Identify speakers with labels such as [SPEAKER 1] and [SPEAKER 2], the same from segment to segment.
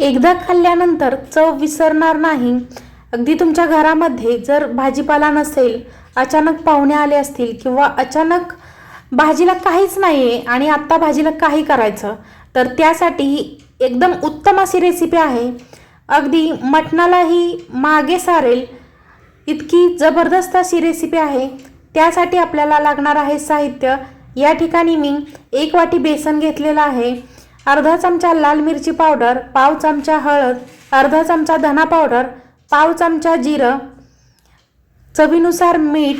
[SPEAKER 1] एकदा खाल्ल्यानंतर चव विसरणार नाही. अगदी तुमच्या घरामध्ये जर भाजीपाला नसेल अचानक पाहुणे आले असतील किंवा अचानक भाजीला काहीच नाही आहे आणि आत्ता भाजीला काही करायचं तर त्यासाठी ही एकदम उत्तम अशी रेसिपी आहे. अगदी मटणालाही मागे सारेल. इतकी जबरदस्त अशी रेसिपी आहे. त्यासाठी आपल्याला लागणार आहे साहित्य. या ठिकाणी मी एक वाटी बेसन घेतलेलं आहे. अर्धा चमचा लाल मिरची पावडर पाव चमचा हळद अर्धा चमचा धना पावडर पाव चमचा जिरं चवीनुसार मीठ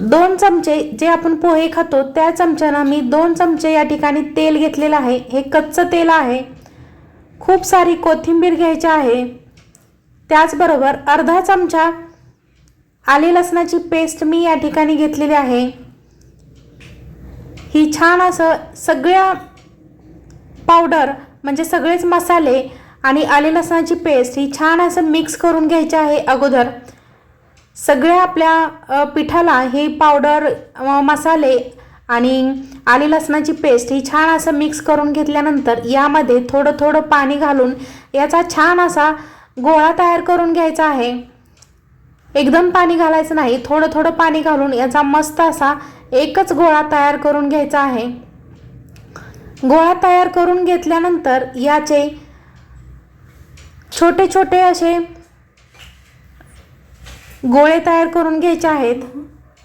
[SPEAKER 1] दोन चमचे जे आपण पोहे खातो त्या चमच्यानं मी दोन चमचे या ठिकाणी तेल घेतलेलं आहे. हे कच्चं तेल आहे. खूप सारी कोथिंबीर घ्यायची आहे. त्याचबरोबर अर्धा चमचा आले लसणाची पेस्ट मी या ठिकाणी घेतलेली आहे. ही छान असं सगळ्या पावडर म्हणजे सगळेच मसाले आणि आले लसणाची पेस्ट ही छान असं मिक्स करून घ्यायची आहे अगोदर. सगळ्या आपल्या पिठाला ही पावडर मसाले आणि आले लसणाची पेस्ट ही छान असं मिक्स करून घेतल्यानंतर यामध्ये थोडं थोडं पाणी घालून याचा छान असा गोळा तयार करून घ्यायचा आहे. एकदम पाणी घालायचं नाही थोडं थोडं पाणी घालून याचा मस्त असा एकच गोळा तयार करून घ्यायचा आहे. गोळा तयार करून घेतल्यानंतर याचे छोटे छोटे असे गोळे तयार करून घ्यायचे आहेत.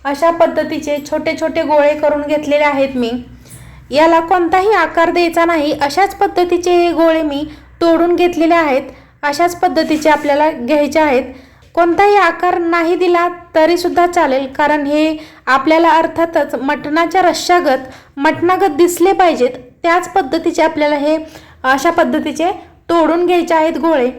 [SPEAKER 1] अशा पद्धतीचे छोटे छोटे गोळे करून घेतलेले आहेत मी. याला कोणताही आकार द्यायचा नाही. अशाच पद्धतीचे हे गोळे मी तोडून घेतलेले आहेत. अशाच पद्धतीचे आपल्याला घ्यायचे आहेत. कोणताही आकार नाही दिला तरीसुद्धा चालेल. कारण हे आपल्याला अर्थातच मटणाच्या रश्शागत मटणागत दिसले पाहिजेत. त्याच पद्धतीचे आपल्याला हे अशा पद्धतीचे तोडून घ्यायचे आहेत गोळे.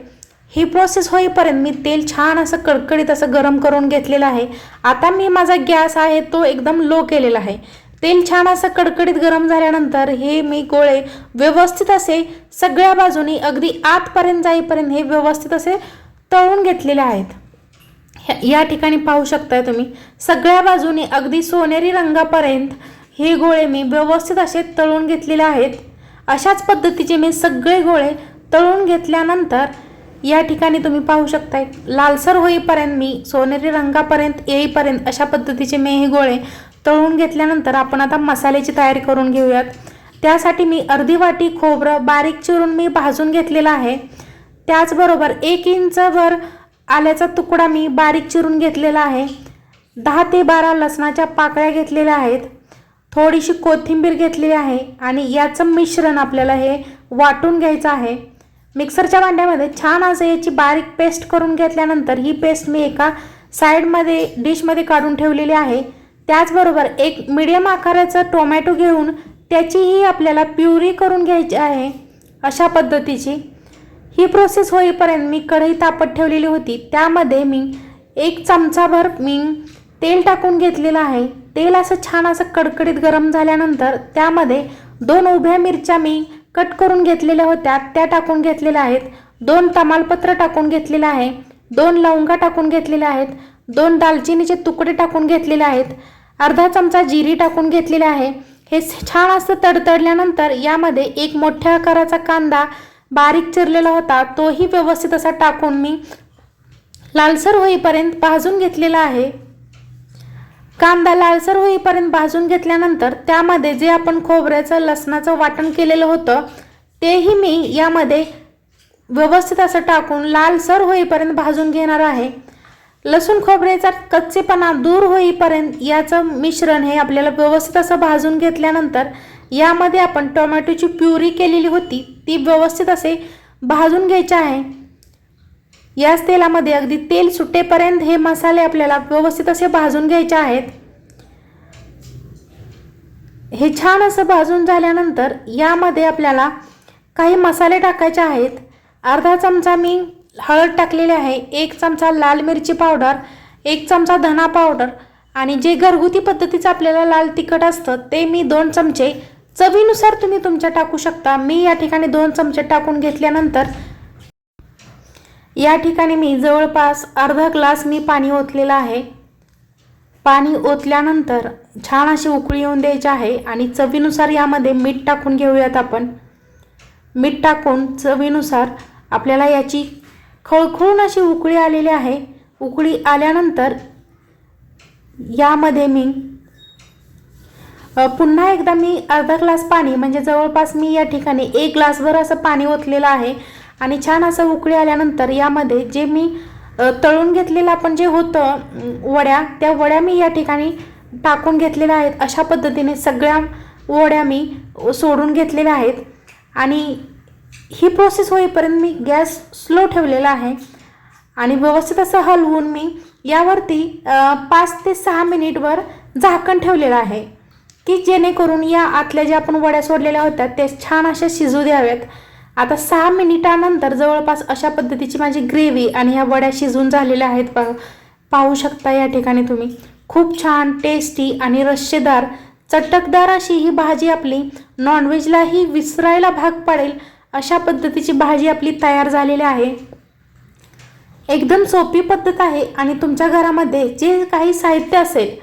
[SPEAKER 1] ही प्रोसेस होईपर्यंत मी तेल छान असं कडकडीत असं गरम करून घेतलेलं आहे. आता मी माझा गॅस आहे तो एकदम लो केलेला आहे. तेल छान असं कडकडीत गरम झाल्यानंतर हे मी गोळे व्यवस्थित असे सगळ्या बाजूनी अगदी आतपर्यंत जाईपर्यंत हे व्यवस्थित असे तळून घेतलेले आहेत. ह्या- या ठिकाणी पाहू शकताय तुम्ही सगळ्या बाजूनी अगदी सोनेरी रंगापर्यंत हे गोळे मी व्यवस्थित असे तळून घेतलेले आहेत. अशाच पद्धतीचे मी सगळे गोळे तळून घेतल्यानंतर या ठिकाणी तुम्ही पाहू शकताय लालसर होईपर्यंत मी सोनेरी रंगापर्यंत येईपर्यंत अशा पद्धतीचे मी हे गोळे तळून घेतल्यानंतर आपण आता मसाल्याची तयारी करून घेऊयात. त्यासाठी मी अर्धी वाटी खोबरं बारीक चिरून मी भाजून घेतलेलं आहे. त्याचबरोबर एक इंचभर आल्याचा तुकडा मी बारीक चिरून घेतलेला आहे. दहा ते बारा लसणाच्या पाकळ्या घेतलेल्या आहेत. थोडीशी कोथिंबीर घेतलेली आहे आणि याचं मिश्रण आपल्याला हे वाटून घ्यायचं आहे. मिक्सरच्या भांड्यामध्ये छान असं याची बारीक पेस्ट करून घेतल्यानंतर ही पेस्ट मी एका साईडमध्ये डिशमध्ये काढून ठेवलेली आहे. त्याचबरोबर एक मिडियम आकाराचं टोमॅटो घेऊन त्याचीही आपल्याला प्युरी करून घ्यायची आहे अशा पद्धतीची. ही प्रोसेस होईपर्यंत मी कढई तापत ठेवलेली होती. त्यामध्ये मी एक चमचाभर मी तेल टाकून घेतलेलं आहे. तेल असं छान असं कडकडीत गरम झाल्यानंतर त्यामध्ये दोन उभ्या मिरच्या मी कट करून घेतलेल्या होत्या. त्या टाकून घेतलेल्या आहेत. दोन तमालपत्र टाकून घेतलेलं आहे. दोन लवंगा टाकून घेतलेल्या आहेत. दोन दालचिनीचे तुकडे टाकून घेतलेले आहेत. अर्धा चमचा जिरी टाकून घेतलेले आहे. हे छान असं तडतडल्यानंतर यामध्ये एक मोठ्या आकाराचा कांदा बारीक चिरलेला होता. तोही व्यवस्थित असा टाकून मी लालसर होईपर्यंत भाजून घेतलेला आहे. कांदा लालसर होईपर्यंत भाजून घेतल्यानंतर त्यामध्ये जे आपण खोबऱ्याचं लसणाचं वाटण केलेलं होतं तेही मी यामध्ये व्यवस्थित असं टाकून लालसर होईपर्यंत भाजून घेणार आहे. लसूण खोबऱ्याचा कच्चेपणा दूर होईपर्यंत याचं मिश्रण हे आपल्याला व्यवस्थित असं भाजून घेतल्यानंतर यामध्ये आपण टोमॅटोची प्युरी केलेली होती ती व्यवस्थित असे भाजून घ्यायचे आहे. याच तेलामध्ये अगदी तेल सुटेपर्यंत हे मसाले आपल्याला व्यवस्थित असे भाजून घ्यायचे आहेत. हे छान असं भाजून झाल्यानंतर यामध्ये आपल्याला काही मसाले टाकायचे आहेत. अर्धा चमचा मी हळद टाकलेली आहे एक चमचा लाल मिरची पावडर एक चमचा धना पावडर आणि जे घरगुती पद्धतीचं आपल्याला लाल तिखट असतं ते मी दोन चमचे चवीनुसार तुम्ही तुमच्या टाकू शकता. मी या ठिकाणी दोन चमचे टाकून घेतल्यानंतर या ठिकाणी मी जवळपास अर्धा ग्लास मी पाणी ओतलेलं आहे. पाणी ओतल्यानंतर छान अशी उकळी येऊन द्यायची आहे आणि चवीनुसार यामध्ये मीठ टाकून घेऊयात आपण. मीठ टाकून चवीनुसार आपल्याला याची खळखळून अशी उकळी आलेली आहे. उकळी आल्यानंतर यामध्ये मी पुन्हा एकदा मी अर्धा ग्लास पाणी म्हणजे जवळपास मी या ठिकाणी एक ग्लासभर असं पाणी ओतलेलं आहे. आणि छान असं उकळी आल्यानंतर यामध्ये जे मी तळून घेतलेलं आपण जे होतं वड्या त्या वड्या मी या ठिकाणी टाकून घेतलेल्या आहेत. अशा पद्धतीने सगळ्या वड्या मी सोडून घेतलेल्या आहेत. आणि ही प्रोसेस होईपर्यंत मी गॅस स्लो ठेवलेला आहे. आणि व्यवस्थित असं हलवून मी यावरती पाच ते सहा मिनिटवर झाकण ठेवलेलं आहे. की जेणेकरून या आतल्या ज्या आपण वड्या सोडलेल्या होत्या त्या छान अशा शिजू द्याव्यात. आता सहा मिनिटानंतर जवळपास अशा पद्धतीची माझी ग्रेव्ही आणि ह्या वड्या शिजून झालेल्या आहेत पा पाहू शकता या ठिकाणी तुम्ही. खूप छान टेस्टी आणि रश्शेदार चटकदार अशी ही भाजी आपली. नॉनव्हेजलाही विसरायला भाग पडेल. अशा पद्धतीची भाजी आपली तयार झालेली आहे. एकदम सोपी पद्धत आहे आणि तुमच्या घरामध्ये जे काही साहित्य असेल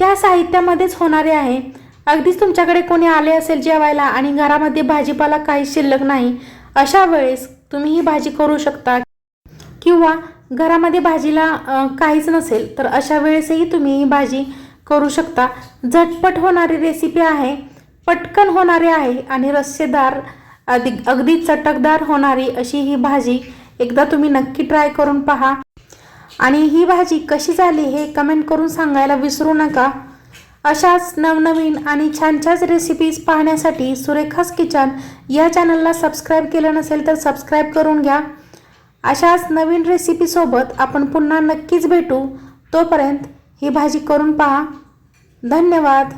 [SPEAKER 1] त्या साहित्यामध्येच होणारे आहे. अगदीच तुमच्याकडे कोणी आले असेल जेवायला आणि घरामध्ये भाजीपाला काही शिल्लक नाही अशा वेळेस तुम्ही ही भाजी करू शकता. किंवा घरामध्ये भाजीला काहीच नसेल तर अशा वेळेसही तुम्ही ही भाजी करू शकता. झटपट होणारी रेसिपी आहे पटकन होणारी आहे आणि रस्सेदार अधिक अगदी चटकदार होणारी अशी ही भाजी एकदा तुम्ही नक्की ट्राय करून पहा. आणि ही भाजी कशी झाली हे कमेंट करून सांगायला विसरू नका. अशाच नवनवीन आणि छान छान रेसिपीज पाहण्यासाठी सुरेखास किचन या चॅनलला सबस्क्राईब केलं नसेल तर सबस्क्राईब करून घ्या. अशाच नवीन रेसिपीसोबत आपण पुन्हा नक्कीच भेटू. तोपर्यंत ही भाजी करून पहा. धन्यवाद.